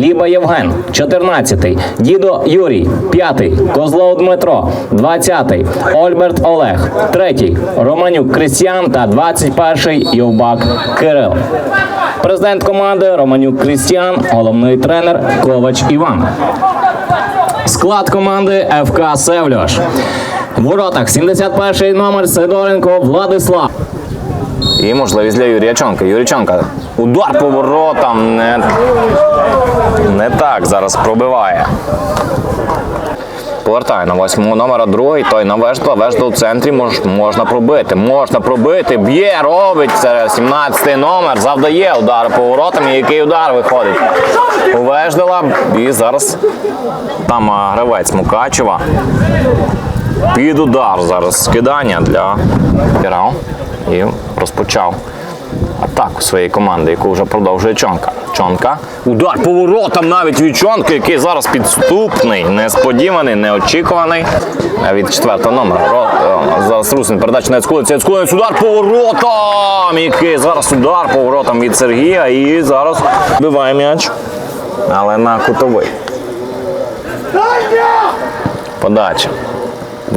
Ліба Євген, 14-й, Дідо Юрій, 5-й, Козлов Дмитро, 20-й, Ольберт Олег, 3-й, Романюк Крістіан та 21-й Євбак Кирил. Президент команди Романюк Крістіан, головний тренер Ковач Іван. Склад команди ФК Севльош. В воротах 71-й номер Сидоренко Владислав. І можливість для Юрія Чонка. Юрій Чонка. Удар по воротам. Не, не так зараз пробиває. Повертає на восьмого номера другий, той на Веждла. Веждла в центрі мож, можна пробити. Можна пробити. Б'є, робить. Це 17-й номер. Завдає удар по воротам. І який удар виходить у. І зараз там гравець Мукачева. Під удар зараз скидання для Пірау. І розпочав атаку своєї команди, яку вже продовжує Чонка. Чонка. Удар по воротам навіть від Чонка, який зараз підступний, несподіваний, неочікуваний. Від четвертого номера. Зараз Русин передача на Яцкулинця. Яцкулинець удар по воротам! Який зараз удар по воротам від Сергія. І зараз биває м'яч. Але на кутовий. Подача.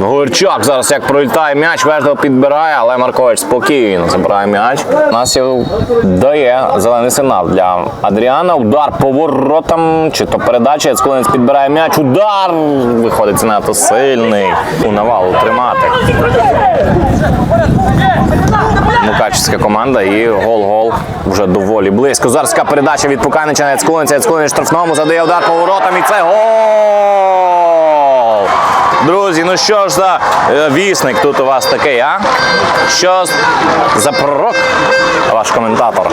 Горчак зараз як пролітає м'яч, Веждал підбирає, але Маркович спокійно забирає м'яч. Насів дає зелений сигнал для Адріана. Удар по воротам, чи то передача, Яцкулинець підбирає м'яч. Удар! Виходить занадто сильний. У навалу тримати. Мукачівська команда і гол-гол вже доволі близько. Зараз така передача від Пуканича на Яцкулинця. Яцкулинець штрафному задає удар по воротам і це гол! Друзі, ну що ж за е, вісник тут у вас такий, а? Що за пророк? Ваш коментатор.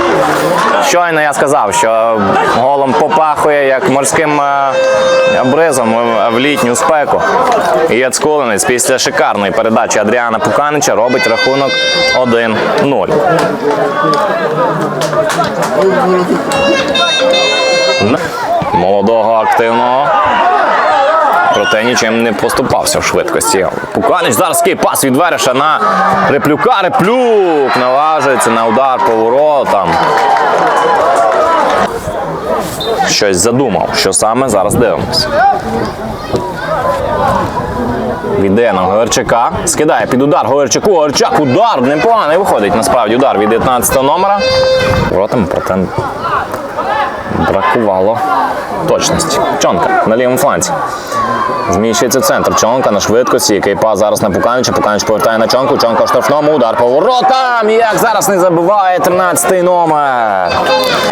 Щойно я сказав, що голом попахує як морським е, бризом в- в літню спеку. І Яцкулинець після шикарної передачі Адріана Пуканича робить рахунок 1-0. Молодого активного. Проте нічим не поступався в швидкості. Пуканич зараз пас від Вереша на Реплюка. Реплюк наважується на удар по воротам. Щось задумав. Що саме зараз дивимося. Віддає на Говерчака. Скидає під удар Говерчаку. Говерчак удар непоганий виходить. Насправді удар від 19 номера. Воротами проте бракувало точності. Чонка на лівому фланці. Зміщується центр. Чонка на швидкості, який пас зараз на Пуканича. Пуканич повертає на чонку. Чонка штрафному. Удар по воротам. Як зараз не забиває 13-й номер.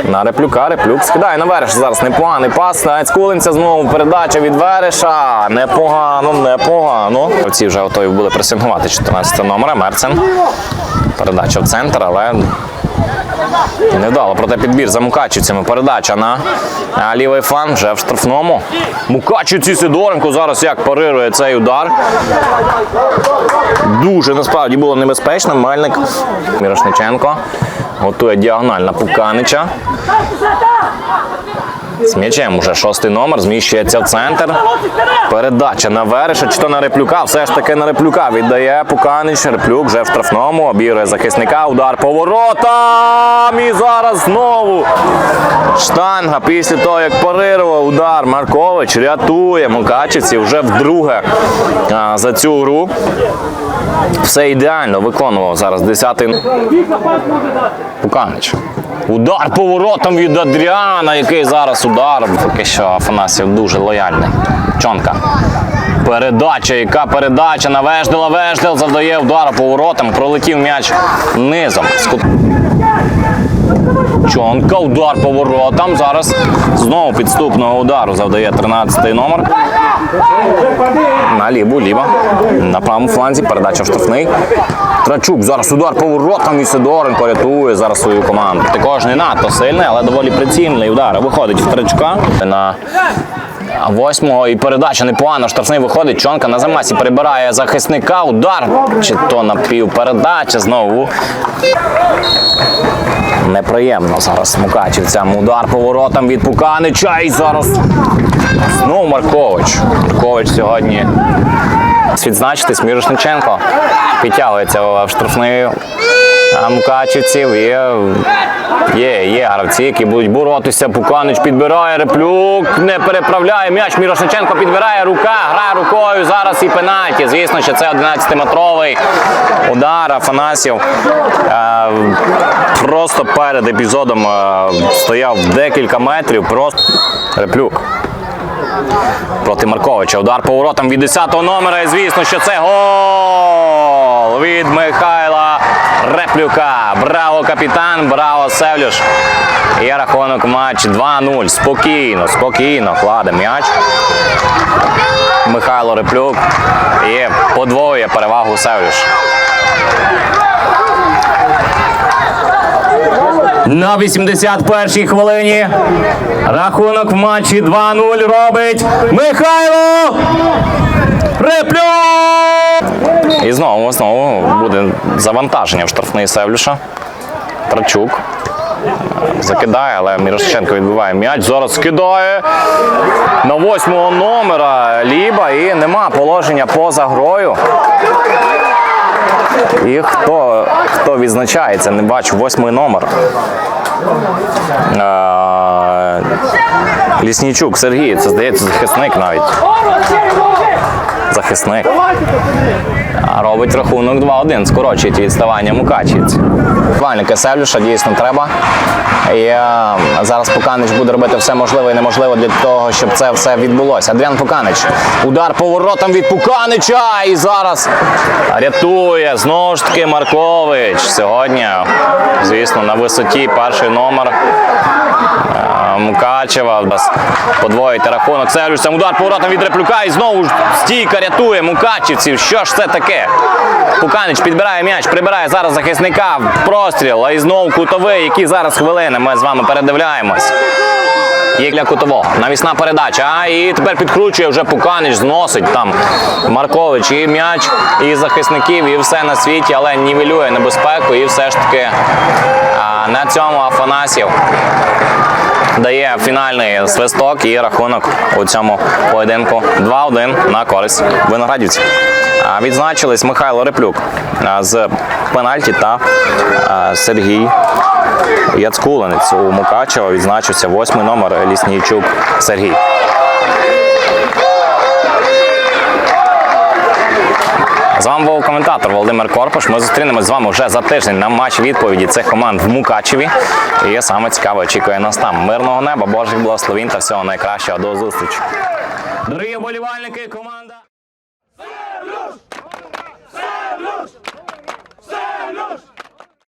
На реплюка. Реплюк скидає на Вереш. Зараз непоганий пас. На Ецкулинця знову передача від Вереша. Непогано, непогано. Ці вже готові були пресингувати 14 номера. Мерцен. Передача в центр, але Невдало, проте підбір за мукачівцями. Передача на лівий фланг вже в штрафному. Мукачівці Сидоренко зараз як парирує цей удар. Дуже насправді було небезпечно. Мельник Мірошниченко готує діагональ на Пуканича. З м'ячем уже шостий номер, зміщується в центр. Передача на Вереша, чи то на Реплюка, все ж таки на Реплюка віддає Пуканич. Реплюк вже в штрафному, обігрує захисника, удар по воротам. І зараз знову штанга після того, як парирував удар. Маркович рятує Мукачівці вже вдруге за цю гру. Все ідеально виконував зараз 10-й Пуканич. Удар по воротам від Адріана, який зараз удар. Поки що Афанасів дуже лояльний. Чонка. Передача, яка передача на Веждела. Веждел завдає удар по воротам. Пролетів м'яч низом. Чонка, удар по воротам. Зараз знову підступного удару завдає 13-й номер. На ліву, ліва. На правому фланзі передача в штрафний. Трачук зараз удар по воротам і Сидоренко рятує зараз свою команду. Також не надто сильний, але доволі прицільний удар. Виходить в Трачука на восьмого і передача непогано. Штрафний виходить. Чонка на замасі перебирає захисника. Удар чи то напівпередача знову. Неприємно зараз Мукачівцям. Удар по воротам від Пуканича. І зараз знову Маркович. Маркович сьогодні відзначитись. Мірошниченко підтягується в штрафний Мукачівців. Є, є, є гравці, які будуть боротися. Пуканич підбирає реплюк, не переправляє м'яч. Мірошниченко підбирає рука, грає рукою. Зараз і пенальті. Звісно, що це 11-метровий удар. Афанасів просто перед епізодом е, стояв декілька метрів. Просто реплюк проти Марковича. Удар по воротам від 10-го номера. І звісно, що це гол від Михайла Реплюка. Браво, капітан, браво, Севлюш. Є рахунок матч 2-0. Спокійно, спокійно кладе м'яч. Михайло Реплюк і подвоює перевагу Севлюш. На 81-й хвилині рахунок в матчі 2-0 робить Михайло Реплюк! І знову знову буде завантаження в штрафний Севлюша. Трачук закидає, але Мірошченко відбиває м'яч. Зараз скидає на восьмого номера Ліба і нема положення поза грою. І хто, хто відзначається, не бачу, восьмий номер. Ліснічук Сергій, це здається захисник навіть. Захисник. Робить рахунок 2-1, скорочують відставання Мукачівці. Вальника Севлюша дійсно треба. І е, зараз Пуканич буде робити все можливе і неможливе для того, щоб це все відбулося. Адріан Пуканич. Удар поворотом від Пуканича. І зараз рятує знову ж таки Маркович. Сьогодні, звісно, на висоті перший номер. Мукачева подвоїти рахунок. Севлюш, сам удар поворотом від Реплюка і знову ж стійка рятує Мукачівців. Що ж це таке? Пуканич підбирає м'яч, прибирає зараз захисника простріл, а і знову кутовий, які зараз хвилини ми з вами передивляємось. Є для кутового. Навісна передача. А і тепер підкручує вже Пуканич, зносить там Маркович і м'яч, і захисників, і все на світі, але нівелює небезпеку. І все ж таки на цьому Афанасів дає фінальний свисток і рахунок у цьому поєдинку 2-1 на користь виноградівців. Відзначились Михайло Реплюк з пенальті та Сергій Яцкулинець у Мукачева відзначився восьмий номер Ліснійчук Сергій. Вами був коментатор Володимир Корпуш. Ми зустрінемось з вами вже за тиждень на матч відповіді цих команд в Мукачеві. І саме цікаве очікує нас там. Мирного неба, Божих благословінь та всього найкращого. До зустрічі. Дорогі вболівальники, команда.